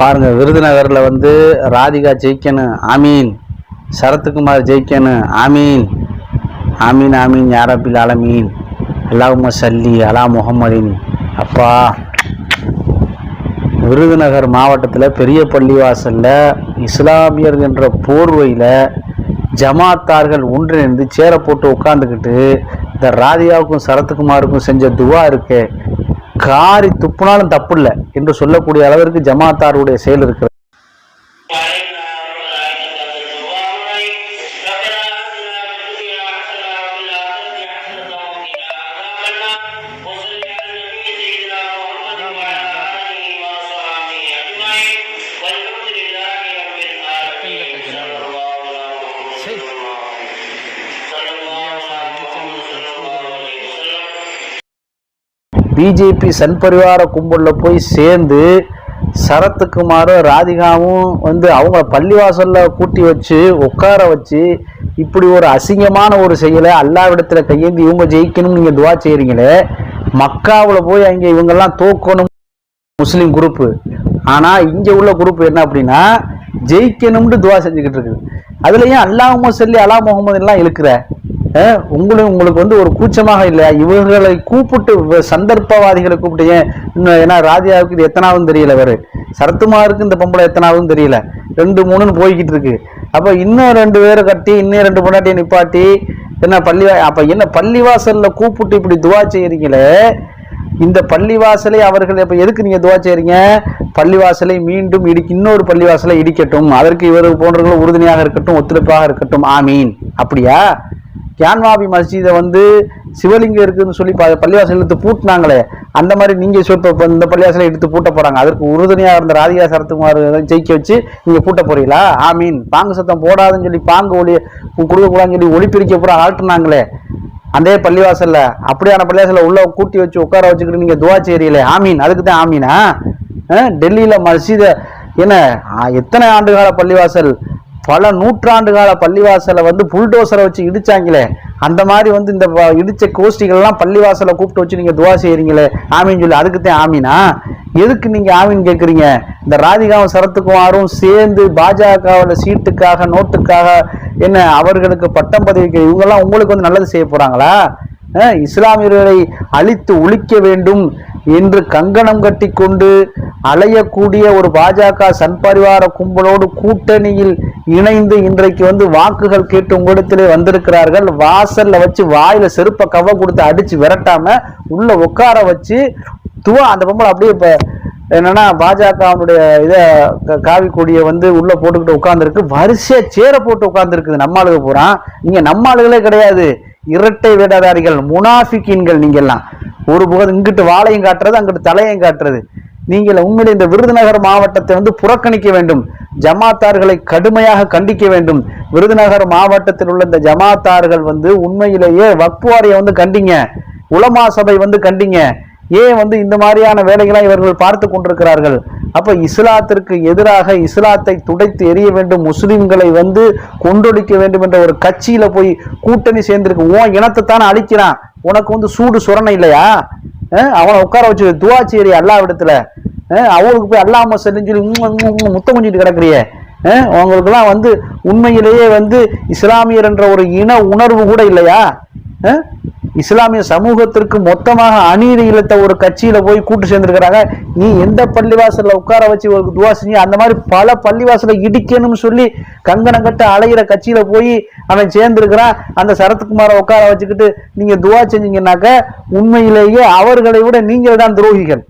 பாருங்கள் விருதுநகரில் வந்து ராதிகா ஜெயிக்கணும். ஆமீன். சரத்குமார் ஜெயிக்கணும். ஆமீன். ஆமீன் ஆமீன் யாரபில் ஆலமீன். அல்லாஹும்ம சல்லி அலா முகமதின் அப்பா. விருதுநகர் மாவட்டத்தில் பெரிய பள்ளிவாசலில் இஸ்லாமியர் என்ற போர்வையில் ஜமாத்தார்கள் ஒன்றிணைந்து சேரை போட்டு உட்காந்துக்கிட்டு இந்த ராதிகாவுக்கும் சரத்குமாருக்கும் செஞ்ச துவா இருக்கே. காரி துப்புனாலும் தப்பு இல்லை என்று சொல்லக்கூடிய அளவிற்கு ஜமாத்தாருடைய செயல் இருக்கிறது. பிஜேபி சன் பரிவார கும்பலில் போய் சேர்ந்து சரத்குமாரும் ராதிகாவும் வந்து அவங்க பள்ளிவாசலில் கூட்டி வச்சு உட்கார வச்சு இப்படி ஒரு அசிங்கமான ஒரு செயலை அல்லாவிடத்தில் கையேந்து இவங்க ஜெயிக்கணும்னு நீங்கள் துவா செய்கிறீங்களே மக்காவில் போய் அங்கே இவங்கெல்லாம் தோக்கணும். முஸ்லீம் குரூப்பு. ஆனால் இங்கே உள்ள குரூப் என்ன அப்படின்னா ஜெயிக்கணும்னு துவா செஞ்சுக்கிட்டு இருக்குது. அதுலேயும் அல்லாஹ் சொல்லி அலா முகமது எல்லாம் இழுக்கிற. உங்களும் உங்களுக்கு உங்களுக்கு வந்து ஒரு கூச்சமாக இல்லையா? இவர்களை கூப்பிட்டு சந்தர்ப்பவாதிகளை கூப்பிட்டு ஏன் இன்னும் ஏன்னா ராஜாவுக்கு இது எத்தனாவும் தெரியல வேறு சரத்துமாருக்கு இந்த பொம்பளை எத்தனாவும் தெரியல. ரெண்டு மூணுன்னு போய்கிட்டு இருக்கு. அப்போ இன்னும் ரெண்டு பேரை கட்டி இன்னும் ரெண்டு பொண்டாட்டியை நிப்பாட்டி என்ன பள்ளி அப்போ என்ன பள்ளிவாசலில் கூப்பிட்டு இப்படி துவா செய்யறீங்களே இந்த பள்ளிவாசலை அவர்கள் இப்போ எதுக்கு நீங்கள் துவா செய்கிறீங்க பள்ளிவாசலை மீண்டும் இடி இன்னொரு பள்ளிவாசலை இடிக்கட்டும். அதற்கு இவர் போன்றவர்கள் உறுதுணையாக இருக்கட்டும் ஒத்துழைப்பாக இருக்கட்டும். ஆமீன். அப்படியா? கியான்வாபி மஸ்ஜிதை வந்து சிவலிங்கம் இருக்குதுன்னு சொல்லி ப- பள்ளிவாசல் எடுத்து பூட்டினாங்களே அந்த மாதிரி நீங்கள் சொல் இப்போ இந்த பள்ளிவாசலை எடுத்து பூட்ட போகிறாங்க அதற்கு உறுதுணையாக இருந்த ராதிகா சரத்குமார் ஜெயிக்க வச்சு நீங்கள் பூட்ட போறீங்களா? ஆமீன். பாங்கு சத்தம் போடாதுன்னு சொல்லி பாங்கு ஒளி கொடுக்கக்கூடாதுன்னு சொல்லி ஒளிப்பிரிக்க பூரா ஆட்டுனாங்களே. அதே பள்ளிவாசலில் அப்படியான பள்ளிவாசலில் உள்ள கூட்டி வச்சு உட்கார வச்சுக்கிட்டு நீங்கள் துவா செய்றீங்களே. ஆமீன். அதுக்கு தான் ஆமீனா? டெல்லியில் டெல்லியில என்ன? எத்தனை ஆண்டுகால பள்ளிவாசல்? பல நூற்றாண்டு கால பள்ளிவாசலை வந்து புல்டோசரை வச்சு இடிச்சாங்களே. அந்த மாதிரி வந்து இந்த வ- கோஷ்டிகள்லாம் பள்ளிவாசலை கூப்பிட்டு வச்சு நீங்கள் துவா செய்கிறீங்களே ஆமின்னு சொல்லி அதுக்குத்தான் ஆமினா? எதுக்கு நீங்கள் ஆமீன் கேட்குறீங்க இந்த ராதிகாவும் சரத்துக்குமாரும் சேர்ந்து பாஜகவில் சீட்டுக்காக நோட்டுக்காக என்ன அவர்களுக்கு பட்டம் பதவிக்கு இவங்கெல்லாம் உங்களுக்கு வந்து நல்லது செய்ய போகிறாங்களா இஸ்லாமியர்களை அழித்து ஒழிக்க வேண்டும் என்று கங்கணம் கட்டி கொண்டு அலையக்கூடிய ஒரு பாஜக சன்பரிவார கும்பலோடு கூட்டணியில் இணைந்து இன்றைக்கு வந்து வாக்குகள் கேட்டு உங்களிடத்திலே வந்திருக்கிறார்கள். வாசல்ல வச்சு வாயில செருப்பை கவ கொடுத்து அடிச்சு விரட்டாம உள்ள உட்கார வச்சு துவா அந்த பொம்பளை அப்படியே இப்ப என்னன்னா பாஜகவுடைய இதை காவி கொடியை வந்து உள்ள போட்டுக்கிட்டு உட்காந்துருக்கு வரிசையா சேர போட்டு உட்காந்துருக்குது நம்ம ஆளுக பூரா. நீங்க நம்ம ஆளுகளே கிடையாது. இரட்டை வேடதாரிகள் முனாஃபிக்கீன்கள் நீங்க எல்லாம் ஒரு புகழ் இங்கிட்டு வாழையும் காட்டுறது அங்கிட்டு தலையும் காட்டுறது. நீங்கள் உண்மையிலே இந்த விருதுநகர் மாவட்டத்தை வந்து புறக்கணிக்க வேண்டும். ஜமாத்தார்களை கடுமையாக கண்டிக்க வேண்டும். விருதுநகர் மாவட்டத்தில் உள்ள இந்த ஜமாத்தார்கள் வந்து உண்மையிலேயே வக்ஃபு வந்து கண்டிங்க. உலமா சபை வந்து கண்டிங்க. ஏன் வந்து இந்த மாதிரியான வேலைகளை இவர்கள் பார்த்து கொண்டிருக்கிறார்கள்? அப்ப இஸ்லாத்திற்கு எதிராக இஸ்லாத்தை துடைத்து எரிய வேண்டும் முஸ்லிம்களை வந்து கொண்டொழிக்க வேண்டும் என்ற ஒரு கட்சியில போய் கூட்டணி சேர்ந்திருக்கு. உன் இனத்தை தானே அழிக்கிறான். உனக்கு வந்து சூடு சுரணை இல்லையா? அவனை உட்கார வச்சு துவாச்சேரி அல்லா இடத்துல அவளுக்கு போய் அல்லாம செல்லுன்னு சொல்லி முத்தம் கொஞ்சிட்டு கிடக்குறியே. அஹ் வந்து உண்மையிலேயே வந்து இஸ்லாமியர் என்ற ஒரு இன உணர்வு கூட இல்லையா? இஸ்லாமிய சமூகத்திற்கு மொத்தமாக அநீதி இழுத்த ஒரு கட்சியில போய் கூட்டு சேர்ந்திருக்கிறாங்க. நீ எந்த பள்ளிவாசல்ல உட்கார வச்சு ஒரு துவா செஞ்சு அந்த மாதிரி பல பள்ளிவாசலை இடிக்கணும்னு சொல்லி கங்கணம் கட்ட அலையிற கட்சியில போய் அவன் சேர்ந்திருக்கிறான். அந்த சரத்குமாரை உட்கார வச்சுக்கிட்டு நீங்க துவா செஞ்சீங்கன்னாக்க உண்மையிலேயே அவர்களை விட நீங்கள் தான் துரோகிகள்.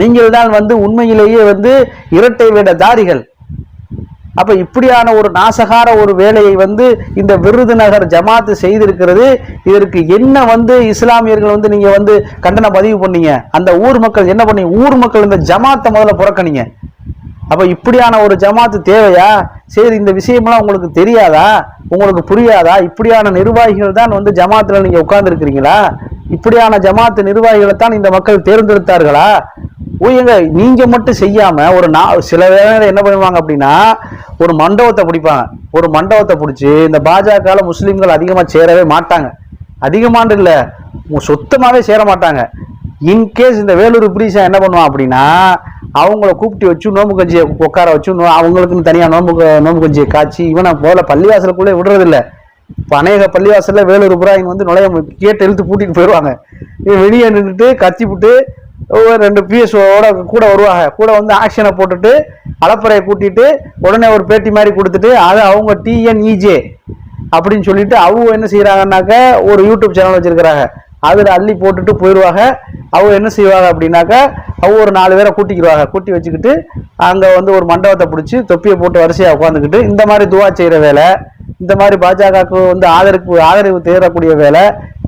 நீங்கள் தான் வந்து உண்மையிலேயே வந்து இரட்டை வேட தாரிகள். அப்ப இப்படியான ஒரு நாசகார ஒரு வேலையை வந்து இந்த விருதுநகர் ஜமாத்து செய்திருக்கிறது. இதற்கு என்ன வந்து இஸ்லாமியர்கள் வந்து நீங்க வந்து கண்டன பதிவு பண்ணீங்க? அந்த ஊர் மக்கள் என்ன பண்ணீங்க? ஊர் மக்கள் இந்த ஜமாத்தை முதல்ல புறக்கணிங்க. அப்ப இப்படியான ஒரு ஜமாத்து தேவையா? சரி இந்த விஷயமெல்லாம் உங்களுக்கு தெரியாதா? உங்களுக்கு புரியாதா? இப்படியான நிர்வாகிகள் தான் வந்து ஜமாத்துல நீங்க உட்கார்ந்து இருக்கிறீங்களா இப்படியான ஜமாத்து நிர்வாகிகளை தான் இந்த மக்கள் தேர்ந்தெடுத்தார்களா? ஓய்யங்க நீங்க மட்டும் செய்யாம ஒரு நா சில வேலை என்ன பண்ணுவாங்க அப்படின்னா ஒரு மண்டபத்தை பிடிப்பாங்க. ஒரு மண்டபத்தை பிடிச்சி இந்த பாஜக முஸ்லீம்கள் அதிகமாக சேரவே மாட்டாங்க. அதிகமாண்டு இல்லை சுத்தமாகவே சேர மாட்டாங்க. இன்கேஸ் இந்த வேலூர் பிரீசா என்ன பண்ணுவான் அப்படின்னா அவங்கள கூப்பிட்டு வச்சு நோம்பு கஞ்சியை உட்கார வச்சு அவங்களுக்குன்னு தனியாக நோம்பு நோம்பு கஞ்சியை காய்ச்சி இவனை போல பள்ளிவாசலுக்குள்ளே விடுறதில்ல. இப்போ அநேக பள்ளிவாசலில் வேலூர் புறாயிங்க வந்து நுழைய கேட்டு இழுத்து பூட்டிட்டு போயிடுவாங்க வெளியே நின்றுட்டு கத்தி விட்டு ரெண்டு பிஎஸ்ஓட கூட வருவாங்க. கூட வந்து ஆக்ஷனை போட்டுட்டு அலப்பறையை கூட்டிட்டு உடனே ஒரு பேட்டி மாதிரி கொடுத்துட்டு அது அவங்க டிஎன்இஜே அப்படின்னு சொல்லிட்டு அவங்க என்ன செய்யறாங்கன்னாக்க ஒரு யூடியூப் சேனல் வச்சிருக்கிறாங்க. அதில் அள்ளி போட்டுட்டு போயிடுவாங்க அவங்க என்ன செய்வாங்க அப்படின்னாக்கா அவங்க ஒரு நாலு பேரை கூட்டிக்கிடுவாங்க கூட்டி வச்சுக்கிட்டு அங்கே வந்து ஒரு மண்டபத்தை பிடிச்சி தொப்பியை போட்டு வரிசையாக உட்காந்துக்கிட்டு இந்த மாதிரி துவா செய்கிற வேலை இந்த மாதிரி பாஜகவுக்கு வந்து ஆதரவு ஆதரவு தேடக்கூடிய வேலை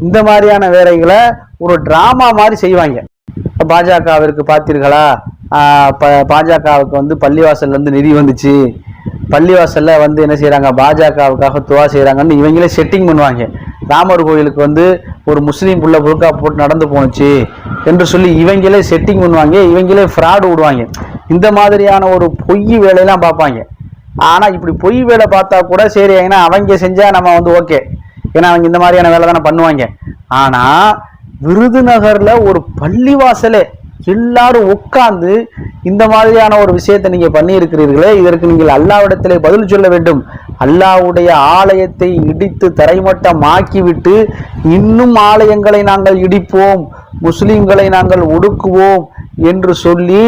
இந்த மாதிரியான வேலைகளை ஒரு ட்ராமா மாதிரி செய்வாங்க. பாஜகவிற்கு பார்த்தீர்களா? ப- பாஜகவுக்கு வந்து பள்ளிவாசல்லேருந்து நிதி வந்துச்சு. பள்ளிவாசலில் வந்து என்ன செய்கிறாங்க பாஜகவுக்காக துவா செய்கிறாங்கன்னு இவங்களே செட்டிங் பண்ணுவாங்க. ராமர் கோயிலுக்கு வந்து ஒரு முஸ்லீம் புள்ள புழுக்கா போட்டு நடந்து போணுச்சு என்று சொல்லி இவங்களே செட்டிங் பண்ணுவாங்க. இவங்களே ஃப்ராடு விடுவாங்க. இந்த மாதிரியான ஒரு பொய் வேலையெல்லாம் பார்ப்பாங்க. ஆனால் இப்படி பொய் வேலை பார்த்தா கூட சரி ஏன்னா அவங்க செஞ்சால் நம்ம வந்து ஓகே ஏன்னா அவங்க இந்த மாதிரியான வேலை தானே பண்ணுவாங்க. ஆனால் விருதுநகரில் ஒரு பள்ளிவாசலே எல்லாரும் உட்கார்ந்து இந்த மாதிரியான ஒரு விஷயத்தை நீங்கள் பண்ணியிருக்கிறீர்களே இதற்கு நீங்கள் அல்லாவிடத்திலே பதில் சொல்ல வேண்டும். அல்லாவுடைய ஆலயத்தை இடித்து தரைமட்டம் ஆக்கிவிட்டு இன்னும் ஆலயங்களை நாங்கள் இடிப்போம் முஸ்லிம்களை நாங்கள் ஒடுக்குவோம் என்று சொல்லி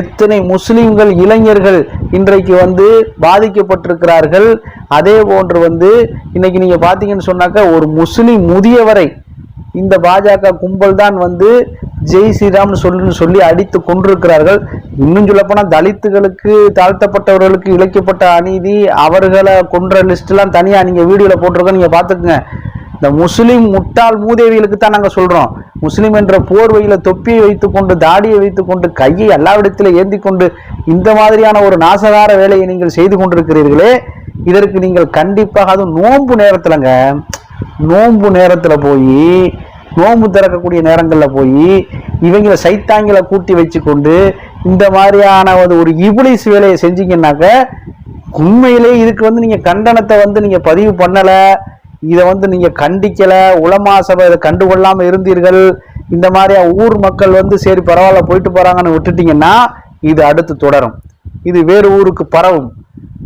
எத்தனை முஸ்லிம்கள் இளைஞர்கள் இன்றைக்கு வந்து பாதிக்கப்பட்டிருக்கிறார்கள். அதே போன்று வந்து இன்னைக்கு நீங்கள் பார்த்தீங்கன்னு சொன்னாக்க ஒரு முஸ்லீம் முதியவரை இந்த பாஜக கும்பல் தான் வந்து ஜெய் ஸ்ரீராம்னு சொல்லுன்னு சொல்லி அடித்து கொண்டிருக்கிறார்கள் இன்னும் சொல்லப்போனால் தலித்துகளுக்கு தாழ்த்தப்பட்டவர்களுக்கு இழைக்கப்பட்ட அநீதி அவர்களை கொன்ற லிஸ்ட்லாம் தனியாக நீங்கள் வீடியோவில் போட்டிருக்கோம் நீங்கள் பார்த்துக்குங்க. இந்த முஸ்லீம் முட்டாள் மூதேவிகளுக்கு தான் நாங்கள் சொல்கிறோம் முஸ்லீம் என்ற போர்வையில் தொப்பியை வைத்துக்கொண்டு தாடியை வைத்துக்கொண்டு கையை எல்லாவிடத்திலும் ஏந்தி கொண்டு இந்த மாதிரியான ஒரு நாசகார வேலையை நீங்கள் செய்து கொண்டிருக்கிறீர்களே. இதற்கு நீங்கள் கண்டிப்பாக அதுவும் நோன்பு நேரத்தில்ங்க நோன்பு நேரத்தில் போய் நோன்பு திறக்கக்கூடிய நேரங்களில் போய் இவங்கள சைத்தாங்களை கூட்டி வச்சு கொண்டு இந்த மாதிரியான ஒரு- ஒரு இபிலிஸ் வேலையை செஞ்சீங்கன்னாக்க உண்மையிலே இதுக்கு வந்து நீங்க கண்டனத்தை வந்து நீங்க பதிவு பண்ணலை இதை வந்து நீங்க கண்டிக்கலை உளமா சபை இதை கண்டுகொள்ளாமல் இருந்தீர்கள் இந்த மாதிரியா ஊர் மக்கள் வந்து சரி பரவாயில்ல போயிட்டு போறாங்கன்னு விட்டுட்டீங்கன்னா இது அடுத்து தொடரும். இது வேறு ஊருக்கு பரவும்.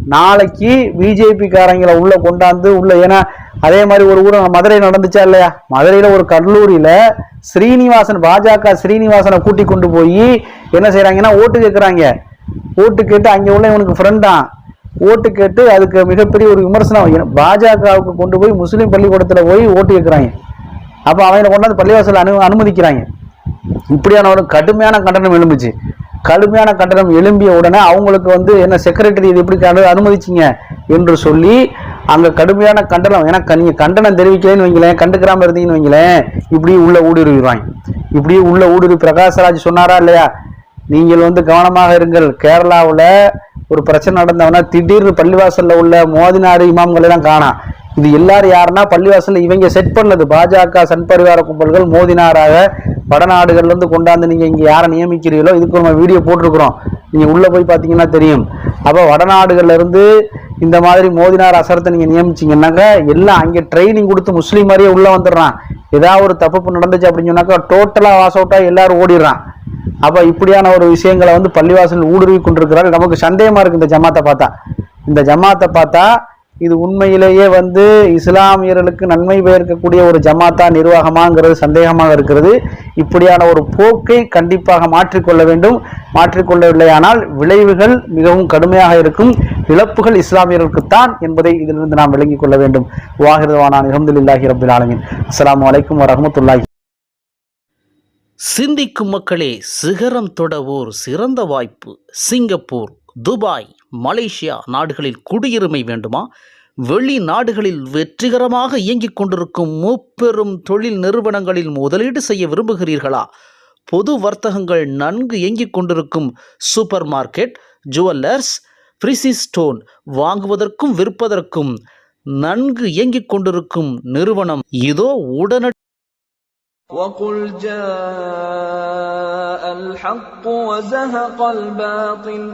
நாளைக்கு பிஜேபி காரங்களை கொண்டாந்து உள்ள ஏன்னா அதே மாதிரி ஒரு ஊர் மதுரை நடந்துச்சா இல்லையா? மதுரையில ஒரு கல்லூரியில ஸ்ரீனிவாசன் பாஜக ஸ்ரீனிவாசனை கூட்டி கொண்டு போய் என்ன செய்கிறாங்கன்னா ஓட்டு கேட்கறாங்க ஓட்டு கேட்டு அங்க உள்ள இவனுக்கு ஃப்ரெண்டான் ஓட்டு கேட்டு அதுக்கு மிகப்பெரிய ஒரு விமர்சனம். பாஜகவுக்கு கொண்டு போய் முஸ்லீம் பள்ளிக்கூடத்துல போய் ஓட்டு கேட்கறாங்க அப்ப அவங்களை கொண்டாந்து பள்ளிவாசல் அனு அனுமதிக்கிறாங்க. இப்படியான ஒரு கடுமையான கண்டனம் எழும்புச்சு. கடுமையான கண்டனம் எழும்பிய உடனே அவங்களுக்கு வந்து என்ன செக்ரட்டரி இது எப்படி அனுமதிச்சிங்க என்று சொல்லி அங்க கடுமையான கண்டனம். ஏன்னா நீங்கள் நீங்க கண்டனம் தெரிவிக்கலைன்னு வைங்களேன் கண்டுக்கிறாம இருந்தீங்கன்னு வைங்களேன் இப்படி உள்ள ஊடுருவிடுவாங்க. இப்படியும் உள்ள ஊடுருவி பிரகாஷ்ராஜ் சொன்னாரா இல்லையா? நீங்கள் வந்து கவனமாக இருங்கள். கேரளாவில் ஒரு பிரச்சனை நடந்தவனா திடீர்னு பள்ளிவாசல்ல உள்ள மோதினாறு இமாம்கள் எல்லாம் காணாம் இது எல்லாரும் யாருன்னா பள்ளிவாசல்ல இவங்க செட் பண்ணது பாஜக சன் பரிவார கும்பல்கள் மோதினாராக. வடநாடுகள்ல இருந்து கொண்டாந்து நீங்க இங்க யாரை நியமிக்கிறீங்களோ இதுக்கு நம்ம வீடியோ போட்டிருக்கிறோம். நீங்க உள்ள போய் பாத்தீங்கன்னா தெரியும். அப்போ வடநாடுகள்ல இருந்து இந்த மாதிரி மோதினார் அசரத்தை நீங்க நியமிச்சிங்கன்னாக்க எல்லாம் அங்கே ட்ரைனிங் கொடுத்து முஸ்லீம் மாதிரியே உள்ள வந்துடுறான். ஏதாவது ஒரு தப்பு நடந்துச்சு அப்படின்னு சொன்னாக்கா டோட்டலாக வாஸ் அவுட்டாக எல்லாரும் ஓடிடுறான். அப்போ இப்படியான ஒரு விஷயங்களை வந்து பள்ளிவாசல் ஊடுருவி கொண்டிருக்கிறார் நமக்கு சந்தேகமாக இருக்கு இந்த ஜமாத்தை பார்த்தா. இந்த ஜமாத்தை பார்த்தா இது உண்மையிலேயே வந்து இஸ்லாமியர்களுக்கு நன்மை பெயர்க்கக்கூடிய ஒரு ஜமாத்தா நிர்வாகமாங்கிறது சந்தேகமாக இருக்கிறது. இப்படியான ஒரு போக்கை கண்டிப்பாக மாற்றிக்கொள்ள வேண்டும். மாற்றிக்கொள்ளவில்லையானால் விளைவுகள் மிகவும் கடுமையாக இருக்கும். இழப்புகள் இஸ்லாமியர்களுக்குத்தான் என்பதை இதிலிருந்து நாம் விளங்கிக் கொள்ள வேண்டும். வாகிருவானான் அலமதுல்லாஹி ரபில் ஆலமின். அஸ்லாம் அலைக்கும் வரமத்துல்லாஹி சிந்திக்கும் மக்களே சிகரம் தொடவோர் சிறந்த வாய்ப்பு. Singapore Dubai. மலேசியா நாடுகளில் குடியுரிமை வேண்டுமா வெளிநாடுகளில் வெற்றிகரமாக இயங்கிக் கொண்டிருக்கும் முப்பெரும் தொழில் நிறுவனங்களில் முதலீடு செய்ய விரும்புகிறீர்களா பொது வர்த்தகங்கள் நன்கு இயங்கிக் கொண்டிருக்கும் super market jewellers precious stone வாங்குவதற்கும் விற்பதற்கும் நன்கு இயங்கிக் கொண்டிருக்கும் நிறுவனம் இதோ உடனடி وقل جاء الحق وزهق الباطل